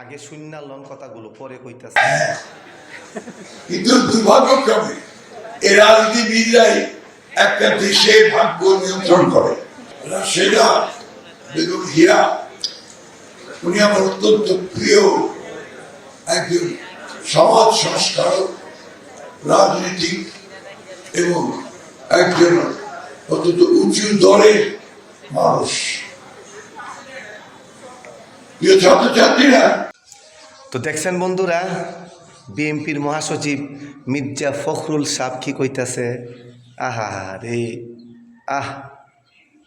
আগে শূন্য কথাগুলো, পরে কইতাছে। কিন্তু দুর্ভাগ্যক্রমে এই রাজনীতিবিদরাই একটা দেশের ভাগ্য নিয়ন্ত্রণ করে। সেটা বেগম হীরা, উনি আমার অত্যন্ত প্রিয় একজন সমাজ সংস্কারক, রাজনীতিক এবং একজন অত্যন্ত উঁচু দলের মানুষ। প্রিয় ছাত্রছাত্রীরা তো দেখছেন বন্ধুরা বিএনপির মহাসচিব মির্জা ফখরুল সাহ কি কইতাছে? আহা রে, আহ,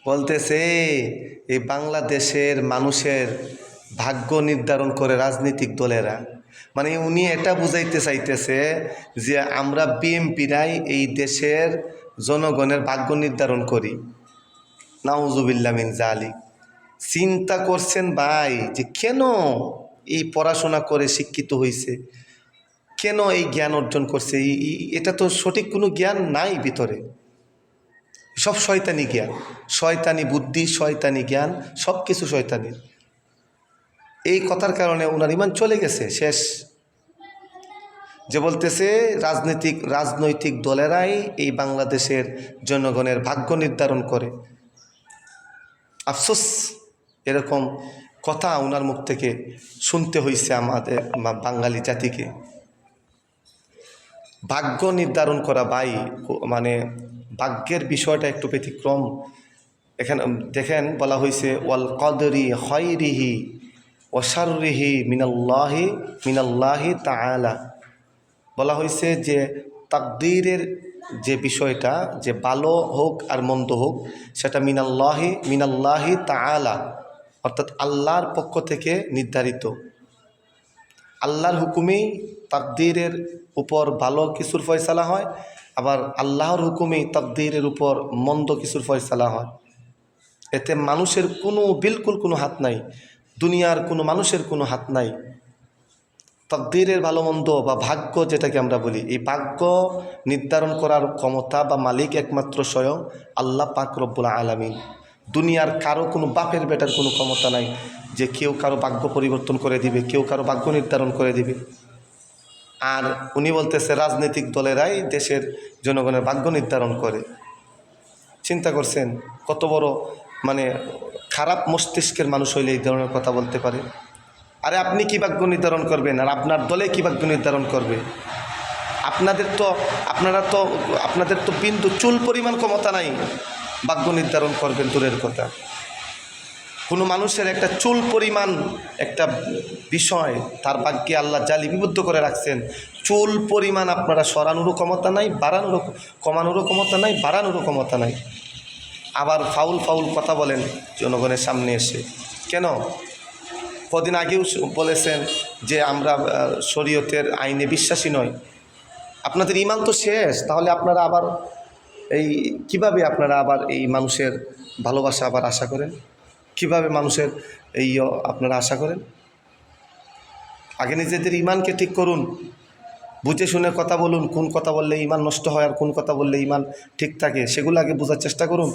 বলতেছে এই বাংলাদেশের মানুষের ভাগ্য নির্ধারণ করে রাজনৈতিক দলেরা। মানে উনি এটা বুঝাইতে চাইতেছে যে আমরা বিএনপিরাই এই দেশের জনগণের ভাগ্য নির্ধারণ করি। নাউজুবিল্লা মিন জালিক চিন্তা করছেন ভাই যে কেন এই পড়াশোনা করে শিক্ষিত হয়েছে কেন এই জ্ঞান অর্জন করছে? এটা তো সঠিক কোনো জ্ঞান নাই ভিতরে। সব শয়তানি জ্ঞান। শয়তানি বুদ্ধি, শয়তানি জ্ঞান, সব কিছু শয়তানি এই কথার কারণে ওনার ইমান চলে গেছে, শেষ। যে বলতেছে, রাজনৈতিক রাজনৈতিক দলেরাই এই বাংলাদেশের জনগণের ভাগ্য নির্ধারণ করে। আফসোস। এরকম কথা ওনার মুখ থেকে শুনতে হয়েছে আমাদের বাঙালি জাতিকে। ভাগ্য নির্ধারণ করা কো- মানে ভাগ্যের বিষয়টা একটু ব্যতিক্রম। এখানে দেখেন বলা হয়েছে ওয়াল কদরি হয় হয়রিহি ওয়াশারিহি মিনাল্লাহি মিনাল্লাহি তাআলা। বলা হয়েছে যে তাকদীরের যে বিষয়টা, যে ভালো হোক আর মন্দ হোক, সেটা মিনাল্লাহি মিনাল্লাহি তাআলা। অর্থাৎ আল্লাহর পক্ষ থেকে নির্ধারিত। আল্লাহর হুকুমেই তাকদীরের উপর ভালো কিছুর ফয়সালা হয়, আবার আল্লাহর হুকুমেই তাকদীরের উপর মন্দ কিছুর ফয়সালা হয়। এতে মানুষের কোনো, বিলকুল কোনো হাত নাই, দুনিয়ার কোনো মানুষের কোনো হাত নাই। তকদিরের ভালো মন্দ বা ভাগ্য যেটাকে আমরা বলি, এই ভাগ্য নির্ধারণ করার ক্ষমতা বা মালিক একমাত্র স্বয়ং আল্লাহ পাক রব্বুল আলামিন। দুনিয়ার কারও কোনো বাপের বেটার কোনো ক্ষমতা নাই যে কেউ কারও ভাগ্য পরিবর্তন করে দিবে, কেউ কারও ভাগ্য নির্ধারণ করে দিবে। আর উনি বলতেছে, রাজনৈতিক দলেরাই দেশের জনগণের ভাগ্য নির্ধারণ করে। চিন্তা করছেন, কত বড় মানে খারাপ মস্তিষ্কের মানুষ হইলে এই ধরনের কথা বলতে পারে। আরে আপনি কি ভাগ্য নির্ধারণ করবেন? আর আপনার দলে কি ভাগ্য নির্ধারণ করবে? আপনাদের তো, আপনারা তো, আপনাদের তো বিন্দু চুল পরিমাণ ক্ষমতা নাই। ভাগ্য নির্ধারণ করবেন দূরের কথা। কোনো মানুষের একটা চুল পরিমাণ একটা বিষয়, তার ভাগ্যে আল্লাহ যা লিপিবদ্ধ করে রাখছেন, চুল পরিমাণ আপনারা সরানোরও ক্ষমতা নাই, বাড়ানোরও কমানোরও ক্ষমতা নাই, বাড়ানোরও ক্ষমতা নাই। আবার ফাউল ফাউল কথা বলেন, জনগণের সামনে এসে। কেন? কদিন আগেও বলেছেন যে আমরা শরীয়তের আইনে বিশ্বাসী নয় আপনাদের ইমান তো শেষ, তাহলে আপনারা আবার এই কীভাবে আপনারা আবার এই মানুষের ভালোবাসা আবার আশা করেন? কীভাবে মানুষের এই আপনারা আশা করেন? আগে নিজেদের ইমানকে ঠিক করুন। বুঝে শুনে কথা বলুন, কোন কথা বললে ইমান নষ্ট হয় আর কোন কথা বললে ইমান ঠিক থাকে, সেগুলো আগে বোঝার চেষ্টা করুন।